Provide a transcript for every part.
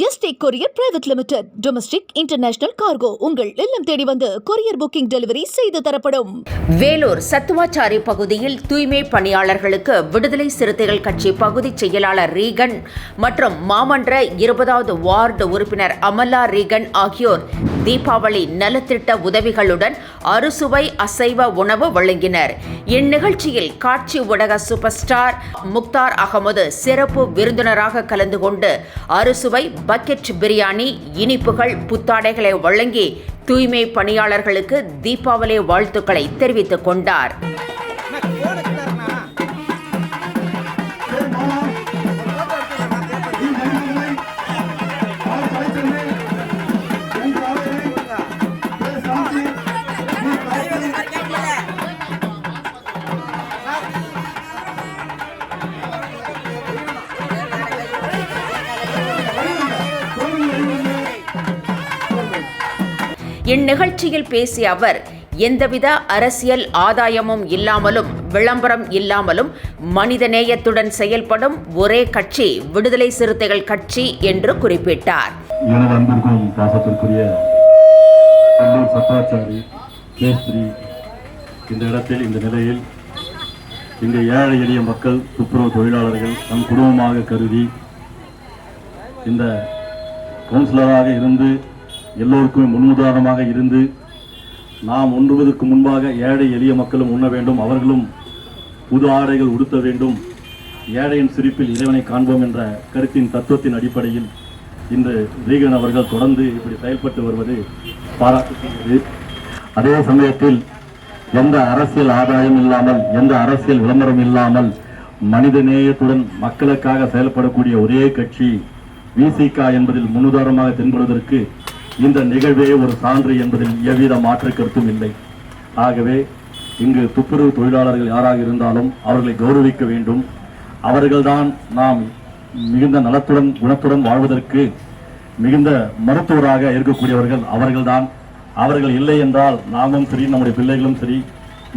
ST courier private limited. Domestic international cargo உங்கள் இல்லம் தேடி வந்து கொரியர் புக்கிங் டெலிவரி செய்து தரப்படும். வேலூர் சத்துவாச்சாரி பகுதியில் தூய்மை பணியாளர்களுக்கு விடுதலை சிறுத்தைகள் கட்சி பகுதி செயலாளர் ரீகன் மற்றும் மாமன்ற இருபதாவது வார்டு உறுப்பினர் அமலா ரீகன் ஆகியோர் தீபாவளி நலத்திட்ட உதவிகளுடன் அறுசுவை அசைவ உணவு வழங்கினர். இந்நிகழ்ச்சியில் காட்சி ஊடக சூப்பர் ஸ்டார் முக்தார் அகமது சிறப்பு விருந்தினராக கலந்து கொண்டு அறுசுவை பக்கெட் பிரியாணி இனிப்புகள் புத்தாடைகளை வழங்கி தூய்மை பணியாளர்களுக்கு தீபாவளி வாழ்த்துக்களை தெரிவித்துக் கொண்டார். இந்நிகழ்ச்சியில் பேசிய அவர் எந்தவித அரசியல் ஆதாயமும் இல்லாமலும் விளம்பரம் இல்லாமலும் மனிதநேயத்துடன் செயல்படும் ஒரே கட்சி விடுதலை சிறுத்தைகள் கட்சி என்று குறிப்பிட்டார். இந்த இடத்தில் இந்த நிலையில் இந்த ஏழை எளிய மக்கள் துப்புரவு தொழிலாளர்கள் தம் குடும்பமாக கருதி இந்த கவுன்சிலராக இருந்து எல்லோருக்குமே முன்னுதாரணமாக இருந்து நாம் உண்ணுவதற்கு முன்பாக ஏழை எளிய மக்களும் உண்ண வேண்டும். அவர்களும் புது ஆடைகள் உடுத்த வேண்டும். ஏழையின் சிரிப்பில் இறைவனை காண்போம் என்ற கருத்தின் தத்துவத்தின் அடிப்படையில் இன்று ரீகன் அவர்கள் தொடர்ந்து இப்படி செயல்பட்டு வருவது பாராட்டுக்குரியது. அதே சமயத்தில் எந்த அரசியல் ஆதாயம் இல்லாமல் எந்த அரசியல் விளம்பரம் இல்லாமல் மனித நேயத்துடன் மக்களுக்காக செயல்படக்கூடிய ஒரே கட்சி விசிகா என்பதில் முன்னுதாரணமாக தென்படுவதற்கு இந்த நிகழ்வே ஒரு சான்று என்பதில் எவ்வித மாற்று கருத்தும் இல்லை. ஆகவே இங்கு துப்புரவு தொழிலாளர்கள் யாராக இருந்தாலும் அவர்களை கௌரவிக்க வேண்டும். அவர்கள்தான் நாம் மிகுந்த நலத்துடன் குணத்துடன் வாழ்வதற்கு மிகுந்த மருத்துவராக இருக்கக்கூடியவர்கள் அவர்கள்தான். அவர்கள் இல்லை என்றால் நாமும் சரி நம்முடைய பிள்ளைகளும் சரி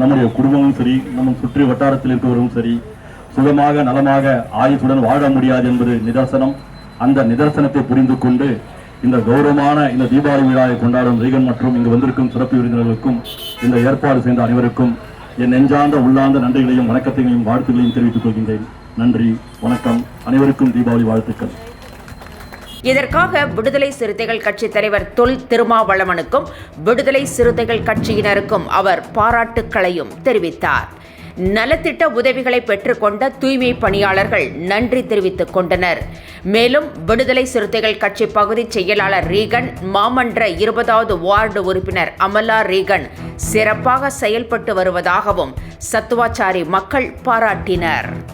நம்முடைய குடும்பமும் சரி நம்ம சுற்றி வட்டாரத்தில் இருப்பவரும் சரி சுகமாக நலமாக ஆயுசுடன் வாழ முடியாது என்பது நிதர்சனம். அந்த நிதர்சனத்தை புரிந்து கொண்டு இந்த கௌரவமான இந்த தீபாவளி விழாவை கொண்டாடும் ரீகன் மற்றும் இங்கு வந்திருக்கும் சிறப்பு விருந்தினர்களுக்கும் இந்த ஏற்பாடு செய்த அனைவருக்கும் என் நெஞ்சார்ந்த உள்ளார்ந்த நன்றிகளையும் வணக்கத்தையும் வாழ்த்துக்களையும் தெரிவித்துக் கொள்கின்றேன். நன்றி வணக்கம். அனைவருக்கும் தீபாவளி வாழ்த்துக்கள். இதற்காக விடுதலை சிறுத்தைகள் கட்சி தலைவர் தொல் திருமாவளவனுக்கும் விடுதலை சிறுத்தைகள் கட்சியினருக்கும் அவர் பாராட்டுக்களையும் தெரிவித்தார். நலத்திட்ட உதவிகளை பெற்றுக்கொண்ட தூய்மை பணியாளர்கள் நன்றி தெரிவித்துக் கொண்டனர். மேலும் விடுதலை சிறுத்தைகள் கட்சி பகுதி செயலாளர் ரீகன் மாமன்ற இருபதாவது வார்டு உறுப்பினர் அமலா ரீகன் சிறப்பாக செயல்பட்டு வருவதாகவும் சத்துவாச்சாரி மக்கள் பாராட்டினர்.